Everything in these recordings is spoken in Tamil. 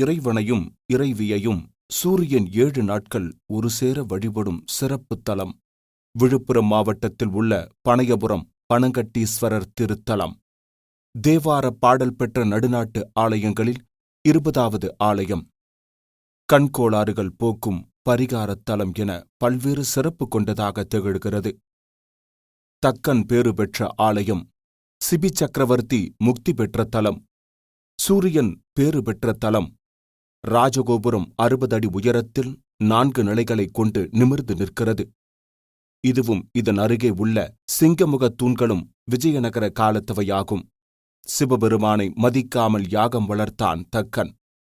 இறைவனையும் இறைவியையும் சூரியன் ஏழு நாட்கள் ஒரு சேர வழிபடும் சிறப்புத் தலம். விழுப்புரம் மாவட்டத்தில் உள்ள பனையபுரம் பனங்கட்டீஸ்வரர் திருத்தலம். தேவார பாடல் பெற்ற நடுநாட்டு ஆலயங்களில் இருபதாவது ஆலயம். கண்கோளாறுகள் போக்கும் பரிகாரத் தலம் என பல்வேறு சிறப்பு கொண்டதாக திகழ்கிறது. தக்கன் பேறு பெற்ற ஆலயம் சிபி சக்கரவர்த்தி முக்தி பெற்ற தலம். சூரியன் பேறு பெற்ற தலம் ராஜகோபுரம் அறுபது அடி உயரத்தில் நான்கு நிலைகளைக் கொண்டு நிமிர்ந்து நிற்கிறது. இதுவும் இதன் அருகே உள்ள சிங்கமுகத் தூண்களும் விஜயநகர காலத்தவையாகும். சிவபெருமானை மதிக்காமல் யாகம் வளர்த்தான் தக்கன்.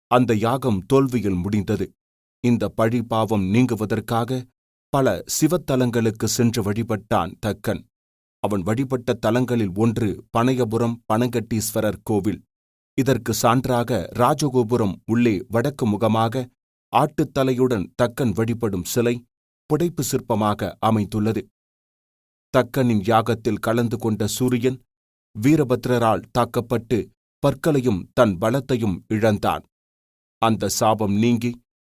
அந்த யாகம் தோல்வியில் முடிந்தது. இந்த பழி பாவம் நீங்குவதற்காக பல சிவத்தலங்களுக்கு சென்று வழிபட்டான் தக்கன். அவன் வழிபட்ட தலங்களில் ஒன்று பனையபுரம் பனங்கட்டீஸ்வரர் கோவில். இதற்கு சான்றாக ராஜகோபுரம் உள்ளே வடக்கு முகமாக ஆட்டுத்தலையுடன் தக்கன் வழிபடும் சிலை புடைப்பு சிற்பமாக அமைந்துள்ளது. தக்கனின் யாகத்தில் கலந்து கொண்ட சூரியன் வீரபத்ரரால் தாக்கப்பட்டு பற்களையும் தன் பலத்தையும் இழந்தான். அந்த சாபம் நீங்கி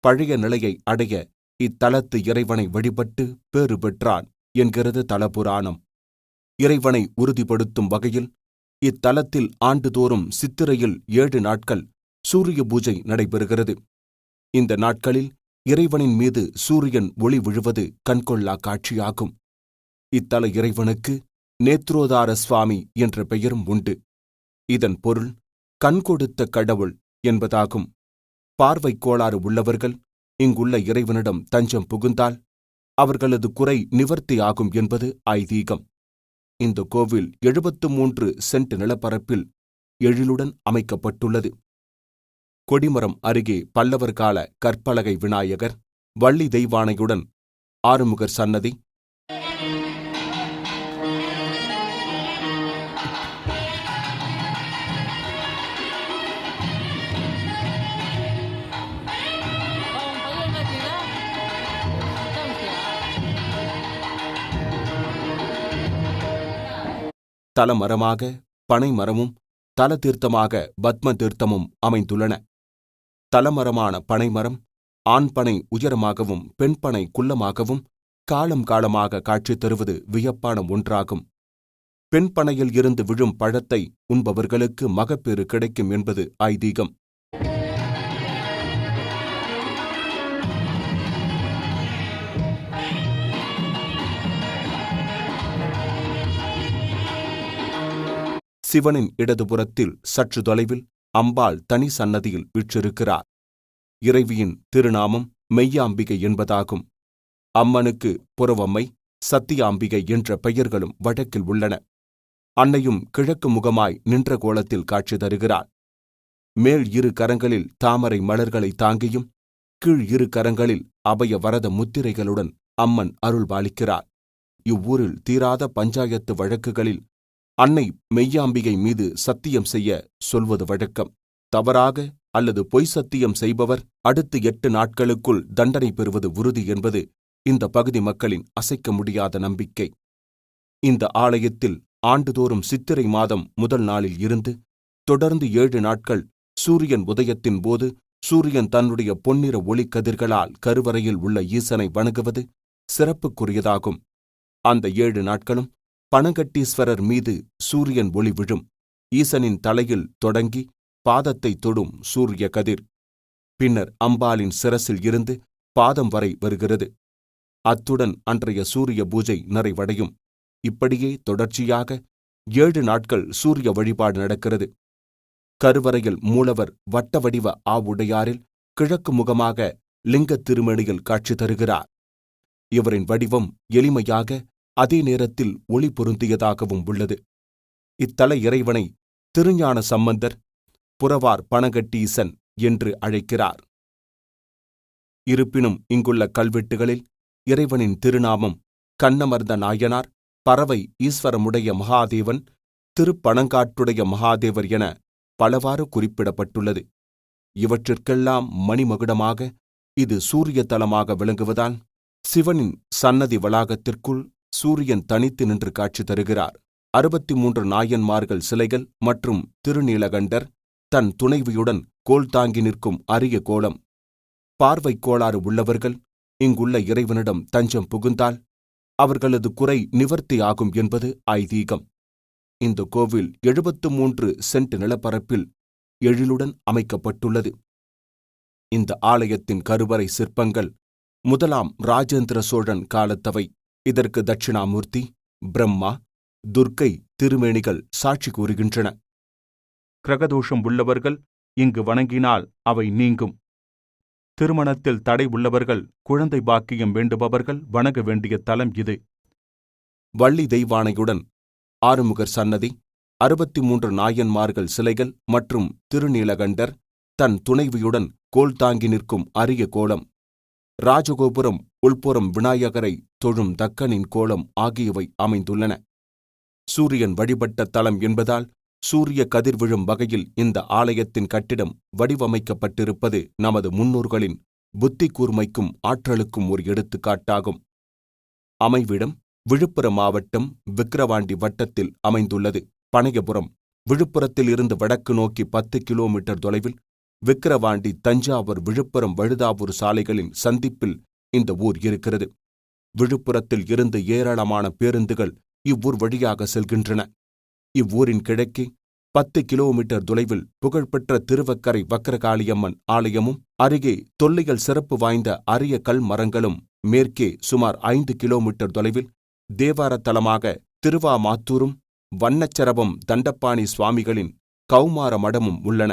பழைய நிலையை அடைய இத்தலத்து இறைவனை வழிபட்டு பேறு பெற்றான் என்கிறது தலபுராணம். இறைவனை உறுதிப்படுத்தும் வகையில் இத்தலத்தில் ஆண்டுதோறும் சித்திரையில் ஏழு நாட்கள் சூரிய பூஜை நடைபெறுகிறது. இந்த நாட்களில் இறைவனின் மீது சூரியன் ஒளி விழுவது கண்கொள்ளா காட்சியாகும். இத்தல இறைவனுக்கு நேத்ரோதார சுவாமி என்ற பெயரும் உண்டு. இதன் பொருள் கண் கொடுத்த கடவுள் என்பதாகும். பார்வை கோளாறு உள்ளவர்கள் இங்குள்ள இறைவனிடம் தஞ்சம் புகுந்தால் அவர்களது குறை நிவர்த்தி ஆகும் என்பது ஐதீகம். இந்த கோவில் எழுபத்து மூன்று சென்ட் நிலப்பரப்பில் எழிலுடன் அமைக்கப்பட்டுள்ளது. கொடிமரம் அருகே பல்லவர் கால கற்பலகை விநாயகர் வள்ளி தெய்வானையுடன் ஆறுமுகர் சன்னதி தலமரமாக பனை மரமும் தல தீர்த்தமாக பத்ம தீர்த்தமும் அமைந்துள்ளன. தலமரமான பனைமரம் ஆண் பனை உயரமாகவும் பெண் பனை குள்ளமாகவும் காலம் காலமாக காட்சி தருவது வியப்பான ஒன்றாகும். பெண் பனையில் இருந்து விழும் பழத்தை உண்பவர்களுக்கு மகப்பேறு கிடைக்கும் என்பது ஐதீகம். சிவனின் இடதுபுறத்தில் சற்று தொலைவில் அம்பாள் தனி சன்னதியில் விற்றிருக்கிறார். இறைவியின் திருநாமம் மெய்யாம்பிகை என்பதாகும். அம்மனுக்கு புறவம்மை சத்தியாம்பிகை என்ற பெயர்களும் வழக்கில் உள்ளன. அன்னையும் கிழக்கு முகமாய் நின்ற கோலத்தில் காட்சி தருகிறார் மேல் இரு கரங்களில் தாமரை மலர்களை தாங்கியும் கீழ் இரு கரங்களில் அபய வரத முத்திரைகளுடன் அம்மன் அருள்பாலிக்கிறார். இவ்வூரில் தீராத பஞ்சாயத்து வழக்குகளில் அன்னை மெய்யாம்பிகை மீது சத்தியம் செய்ய சொல்வது வழக்கம். தவறாக அல்லது பொய் சத்தியம் செய்பவர் அடுத்து எட்டு நாட்களுக்குள் தண்டனை பெறுவது உறுதி என்பது இந்த பகுதி மக்களின் அசைக்க முடியாத நம்பிக்கை. இந்த ஆலயத்தில் ஆண்டுதோறும் சித்திரை மாதம் முதல் நாளில் இருந்து தொடர்ந்து ஏழு நாட்கள் சூரியன் உதயத்தின் போது சூரியன் தன்னுடைய பொன்னிற ஒளிக்கதிர்களால் கருவறையில் உள்ள ஈசனை வணங்குவது சிறப்புக்குரியதாகும். அந்த ஏழு நாட்களும் பனகட்டீஸ்வரர் மீது சூரியன் ஒளி விழும். ஈசனின் தலையில் தொடங்கி பாதத்தை தொடும் சூரிய கதிர். பின்னர் அம்பாளின் சிரசில் இருந்து பாதம் வரை வருகிறது. அத்துடன் அன்றைய சூரிய பூஜை நிறைவடையும். இப்படியே தொடர்ச்சியாக ஏழு நாட்கள் சூரிய வழிபாடு நடக்கிறது. கருவறையில் மூலவர் வட்ட வடிவ ஆவுடையாரில் கிழக்கு முகமாக லிங்கத் திருமணியில் காட்சி தருகிறார். இவரின் வடிவம் எளிமையாக அதே நேரத்தில் ஒளி பொருந்தியதாகவும் உள்ளது. இத்தல இறைவனை திருஞான சம்பந்தர் புறவார் பணகட்டீசன் என்று அழைக்கிறார். இருப்பினும் இங்குள்ள கல்வெட்டுகளில் இறைவனின் திருநாமம் கண்ணமர்ந்த நாயனார் பறவை ஈஸ்வரமுடைய மகாதேவன் திருப்பணங்காட்டுடைய மகாதேவர் என பலவாறு குறிப்பிடப்பட்டுள்ளது. இவற்றிற்கெல்லாம் மணிமகுடமாக இது சூரிய தலமாக விளங்குவதால் சிவனின் சன்னதி வளாகத்திற்குள் சூரியன் தனித்து நின்று காட்சி தருகிறார். அறுபத்தி மூன்று நாயன்மார்கள் சிலைகள் மற்றும் திருநீலகண்டர் தன் துணைவியுடன் கோல் தாங்கி நிற்கும் அரிய கோலம். பார்வை கோளாறு உள்ளவர்கள் இங்குள்ள இறைவனிடம் தஞ்சம் புகுந்தால் அவர்களது குறை நிவர்த்தி ஆகும் என்பது ஐதீகம். இந்த கோவில் எழுபத்து மூன்று சென்ட் நிலப்பரப்பில் எழிலுடன் அமைக்கப்பட்டுள்ளது. இந்த ஆலயத்தின் கருவறை சிற்பங்கள் முதலாம் ராஜேந்திர சோழன் காலத்தவை. இதற்கு தட்சிணாமூர்த்தி பிரம்மா துர்க்கை திருமேனிகள் சாட்சி கூறுகின்றன. கிரகதோஷம் உள்ளவர்கள் இங்கு வணங்கினால் அவை நீங்கும். திருமணத்தில் தடை உள்ளவர்கள் குழந்தை பாக்கியம் வேண்டுபவர்கள் வணங்க வேண்டிய தலம் இது. வள்ளி தெய்வானையுடன் ஆறுமுகர் சன்னதி அறுபத்தி மூன்று நாயன்மார்கள் சிலைகள் மற்றும் திருநீலகண்டர் தன் துணைவியுடன் கோல் தாங்கி நிற்கும் அரிய கோலம். ராஜகோபுரம் உள்புறம் விநாயகரை தொழும் தக்கனின் கோலம் ஆகியவை அமைந்துள்ளன. சூரியன் வழிபட்ட தலம் என்பதால் சூரிய கதிர் விழும் வகையில் இந்த ஆலயத்தின் கட்டிடம் வடிவமைக்கப்பட்டிருப்பது நமது முன்னோர்களின் புத்தி கூர்மைக்கும் ஆற்றலுக்கும் ஒரு எடுத்துக்காட்டாகும். அமைவிடம் விழுப்புரம் மாவட்டம் விக்கிரவாண்டி வட்டத்தில் அமைந்துள்ளது. பனையபுரம் விழுப்புரத்தில் இருந்து வடக்கு நோக்கி பத்து கிலோமீட்டர் தொலைவில் விக்கிரவாண்டி தஞ்சாவூர் விழுப்புரம் வழுதாவூர் சாலைகளின் சந்திப்பில் இந்த ஊர் இருக்கிறது. விழுப்புரத்தில் இருந்து ஏராளமான பேருந்துகள் இவ்வூர் வழியாக செல்கின்றன. இவ்வூரின் கிழக்கே பத்து கிலோமீட்டர் தொலைவில் புகழ்பெற்ற திருவக்கரை வக்கரகாளியம்மன் ஆலயமும் அருகே தொல்லியல் சிறப்பு வாய்ந்த அரிய கல் மரங்களும் மேற்கே சுமார் ஐந்து கிலோமீட்டர் தொலைவில் தேவாரத்தலமாக திருவாமாத்தூரும் வண்ணச்சரவம் தண்டப்பாணி சுவாமிகளின் கௌமார மடமும் உள்ளன.